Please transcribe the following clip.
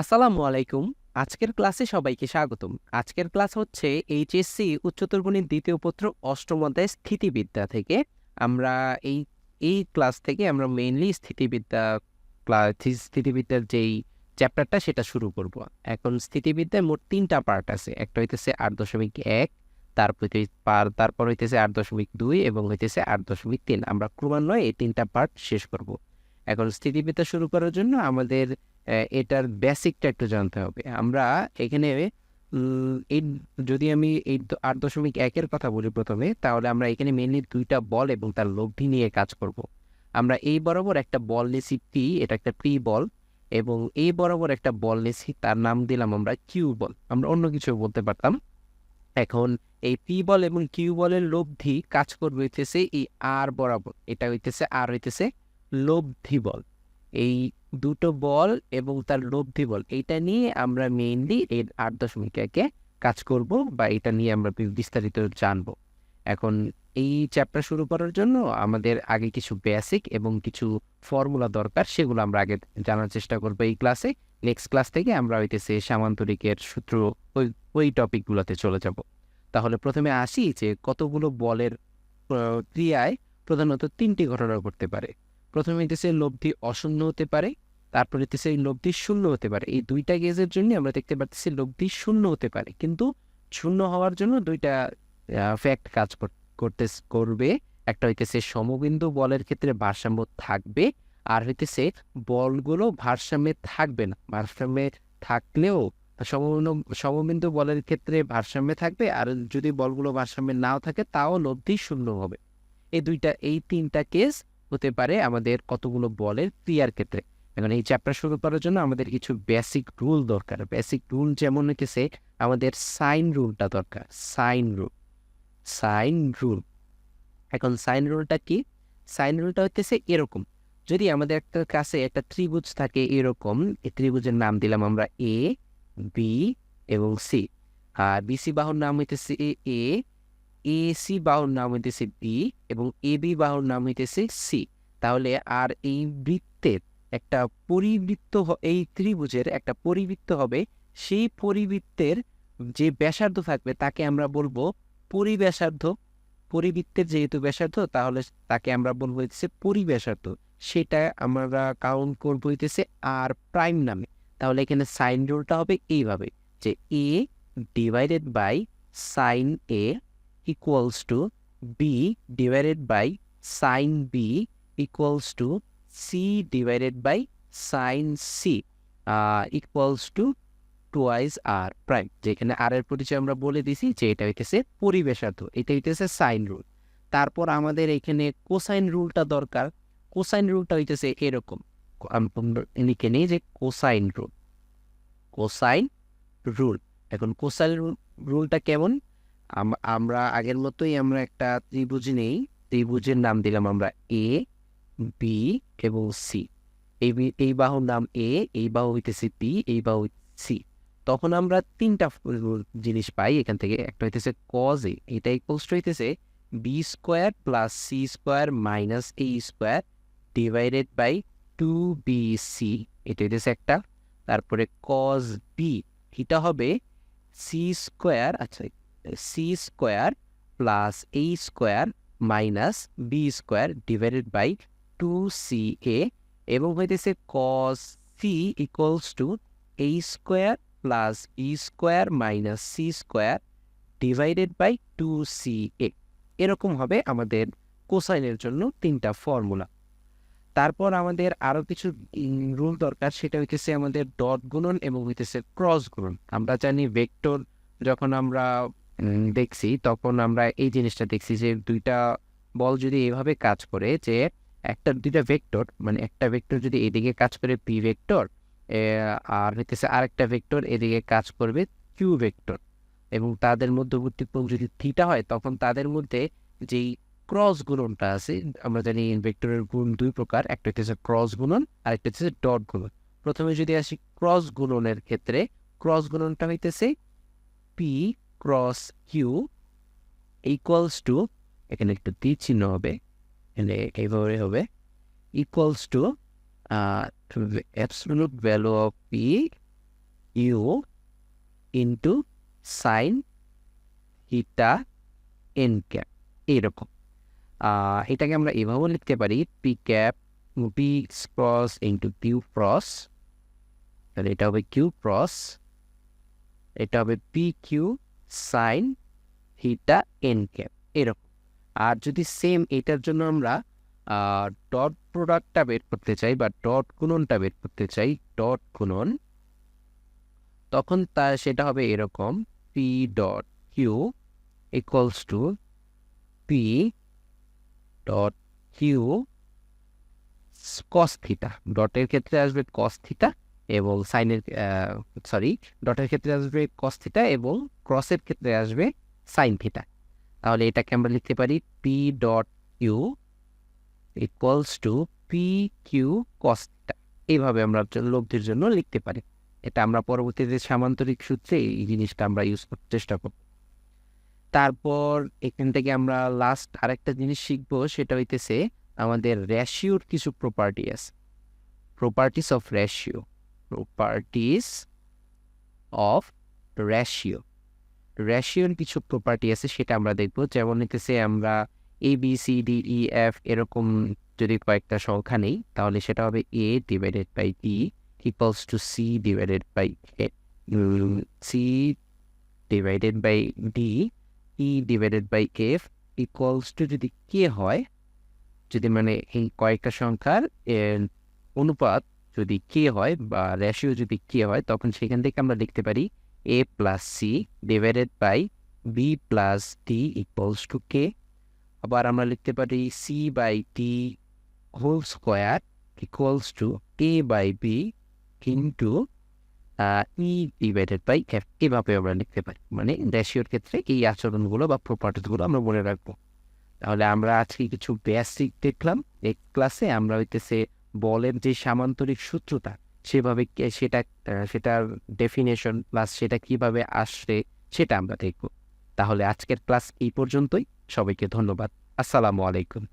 আসসালামু আলাইকুম আজকের ক্লাসে সবাইকে স্বাগতম। আজকের ক্লাস হচ্ছে এইচএসসি উচ্চতর গণিত দ্বিতীয় পত্র, অষ্টম অধ্যায় স্থিতিবিদ্যা থেকে। আমরা এই এই ক্লাস থেকে আমরা মেইনলি স্থিতিবিদ্যা স্থিতিবিদ্যার যেই চ্যাপ্টারটা সেটা শুরু করব। এখন স্থিতিবিদ্যায় মোট তিনটা পার্ট আছে। একটা হইতেছে আট দশমিক এক তারপর তারপর হইতেছে আট দশমিক দুই এবং হইতেছে আট দশমিক তিন। আমরা ক্রমান্বয়ে এই তিনটা পার্ট শেষ করব। এখন স্থিতিবিদ্যা শুরু করার জন্য আমাদের এটার বেসিকটা একটু জানতে হবে। আমরা এখানে এই যদি আমি এই আট দশমিক একের কথা বলি প্রথমে, তাহলে আমরা এখানে মেনলি দুইটা বল এবং তার লব্ধি নিয়ে কাজ করব। আমরা এই বরাবর একটা বল নিয়েছি পি এটা একটা পি বল, এবং এই বরাবর একটা বল নিয়েছি, তার নাম দিলাম আমরা কিউ বল। আমরা অন্য কিছু বলতে পারতাম। এখন এই পি বল এবং কিউ বলের লব্ধি কাজ করবে হইতেছে এই আর বরাবর। এটা হইতেছে, আর হইতেছে লব্ধি বল। এই দুটো বল এবং তার লব্ধি বল, এইটা নিয়ে আমরা মেইনলি এই আট দশমিক একে কাজ করব বা এটা নিয়ে আমরা বিস্তারিত জানব। এখন এই চ্যাপ্টার শুরু করার জন্য আমাদের আগে কিছু বেসিক এবং কিছু ফর্মুলা দরকার, সেগুলো আমরা আগে জানার চেষ্টা করব এই ক্লাসে নেক্সট ক্লাস থেকে আমরা হইতেছে সামান্তরিকের সূত্র ওই ওই টপিকগুলোতে চলে যাব। তাহলে প্রথমে আসি যে কতগুলো বলের ক্রিয়ায় প্রধানত তিনটি ঘটনা ঘটতে পারে। প্রথমে হইতেছে লব্ধি অশূন্য হতে পারে, তারপর হইতেছে লব্ধি শূন্য হতে পারে। এই দুইটা গেজের জন্য আমরা দেখতে পাচ্ছি লব্ধি শূন্য হতে পারে। কিন্তু শূন্য হওয়ার জন্য দুইটা ফ্যাক্ট কাজ করতে করবে। একটা হইতেছে সমবিন্দু বলের ক্ষেত্রে ভারসাম্য থাকবে, আর হইতেছে বলগুলো ভারসাম্যে থাকবে না। ভারসাম্যে থাকলেও সমবিন্দু সমবিন্দু বলের ক্ষেত্রে ভারসাম্যে থাকবে, আর যদি বলগুলো ভারসাম্যে নাও থাকে, তাও লব্ধি শূন্য হবে। এই দুইটা, এই তিনটা কেস হতে পারে আমাদের কতগুলো বলের ক্রিয়ার ক্ষেত্রে। এখন এই চ্যাপ্টার শুরু করার জন্য আমাদের কিছু বেসিক রুল দরকার। বেসিক রুল যেমন হইতেছে, আমাদের সাইন রুলটা দরকার। সাইন রুল সাইন রুল এখন সাইন রুলটা কি? সাইন রুলটা হইতেছে এরকম। যদি আমাদের একটা কাছে একটা ত্রিভুজ থাকে এরকম, এই ত্রিভুজের নাম দিলাম আমরা এ বি এবং সি আর বিসি বাহুর নাম হইতেছে এ এ সি বাহুর নাম হইতেছে বি এবং এ বি বাহুর নাম হইতেছে সি তাহলে আর এই বৃত্তের একটা পরিবৃত্ত এই ত্রিভুজের একটা পরিবৃত্ত হবে। সেই পরিবৃত্তের যে ব্যাসার্ধ থাকবে, তাকে আমরা বলব পরিব্যাসার্ধ। পরিবৃত্তের যেহেতু ব্যাসার্ধ, তাহলে তাকে আমরা বলব হইতেছে পরিব্যাসার্ধ। সেটা আমরা কাউন্ট করব হইতেছে আর প্রাইম নামে। তাহলে এখানে সাইন রুলটা হবে এইভাবে যে A divided by sine A equals to b divided by sin b equals to c divided by sin c uh, equals to twice r prime. যেখানে r এর পরিচয় আমরা বলে দিছি যে এটা হইতেছে পরিবেশার্ধ এটা হইতেছে সাইন রুল তারপর আমাদের এখানে কোসাইন রুলটা দরকার। কোসাইন রুলটা হইতেছে এরকম। লিখে নিই যে কোসাইন রুল কোসাইন রুল এখন কোসাইন রুলটা কেমন? আমরা আগের মতোই আমরা একটা ত্রিভুজ নেই। ত্রিভুজের নাম দিলাম আমরা এ বি এবং সি এই এই বাহুর নাম এ এই বাহু হইতেছে বি এই বাহু সি তখন আমরা তিনটা জিনিস পাই এখান থেকে। একটা হইতেছে কজ এ এটা ইকুয়ালস হইতেছে B square plus C square minus A square divided by two B C এটা হইতেছে একটা। তারপরে কজ বি এটা হবে সি স্কোয়ার আচ্ছা C square plus A square minus B square divided by two C A এবং হইতেছে cos C equals to A square plus B square minus C square divided by two C A এরকম হবে আমাদের কোসাইনের জন্য তিনটা formula তারপর আমাদের আরও কিছু রুল দরকার, সেটা হইতেছে আমাদের ডট গুণন এবং হইতেছে ক্রস গুণন। আমরা জানি ভেক্টর যখন আমরা দেখছি, তখন আমরা এই জিনিসটা দেখছি যে দুইটা বল যদি এভাবে কাজ করে যে একটা দুইটা ভেক্টর মানে একটা ভেক্টর যদি এদিকে কাজ করে পি ভেক্টর আর হইতেছে আরেকটা ভেক্টর এদিকে কাজ করবে কিউ ভেক্টর এবং তাদের মধ্যবর্তী কোণ যদি থিটা হয়, তখন তাদের মধ্যে যেই ক্রস গুণনটা আছে, আমরা জানি ভেক্টরের গুণ দুই প্রকার, একটা হচ্ছে ক্রস গুণন আর একটা হচ্ছে ডট গুণন। প্রথমে যদি আসি ক্রস গুণনের ক্ষেত্রে ক্রস গুণনটা হইতেছে P cross Q equals to এখানে একটু তীর চিহ্ন হবে, এখানে এইভাবে হবে equals to absolute value of P U into sine theta N cap এইরকম। এটাকে আমরা এভাবেও লিখতে পারি P cap P cross into Q cross তাহলে এটা হবে কিউ ক্রস এটা হবে P Q sine theta N cap এরকম। আর যদি সেম এটার জন্য আমরা ডট প্রোডাক্টটা বের করতে চাই বা ডট গুণনটা বের করতে চাই ডট গুণন, তখন তা সেটা হবে এরকম P dot Q equals to P dot Q cos theta ডটের ক্ষেত্রে আসবে কস থিটা এবং সাইনের সরি ডটের ক্ষেত্রে আসবে কস থিটা এবং ক্রসের ক্ষেত্রে আসবে সাইন থিটা তাহলে এটাকে আমরা লিখতে পারি P dot Q equals to P Q cos theta এইভাবে আমরা লব্ধির জন্য লিখতে পারি। এটা আমরা পরবর্তীতে সামান্তরিক সূত্রে এই জিনিসটা আমরা ইউজ করতে চেষ্টা করব। তারপর এখান থেকে আমরা লাস্ট আরেকটা জিনিস শিখব, সেটা হইতেছে আমাদের রেশিওর কিছু প্রপার্টি আছে properties of ratio properties of ratio রেশিওর কিছু প্রপার্টি আছে, সেটা আমরা দেখব। যেমন হইতেছে আমরা A B C D E F এরকম যদি কয়েকটা সংখ্যা নেই, তাহলে সেটা হবে A divided by E equals to C divided by C divided by D E divided by F equals to যদি কে হয়, যদি মানে এই কয়েকটা সংখ্যার অনুপাত যদি কে হয় বা রেশিও যদি কে হয়, তখন সেখান থেকে আমরা লিখতে পারি A plus C divided by B plus D equals to K আবার আমরা লিখতে পারি C by D whole square equals to A by B into E divided by F এভাবে আমরা লিখতে পারি। মানে রেশিওর ক্ষেত্রে এই আচরণগুলো বা প্রপার্টিসগুলো আমরা মনে রাখব। তাহলে আমরা আজকে কিছু বেসিক দেখলাম। এই ক্লাসে আমরা হইতেছে বলের যে সামান্তরিক সূত্রতা, সেভাবে সেটা সেটার ডেফিনেশন প্লাস সেটা কীভাবে আসছে সেটা আমরা দেখব। তাহলে আজকের ক্লাস এই পর্যন্তই। সবাইকে ধন্যবাদ। আসসালামু আলাইকুম।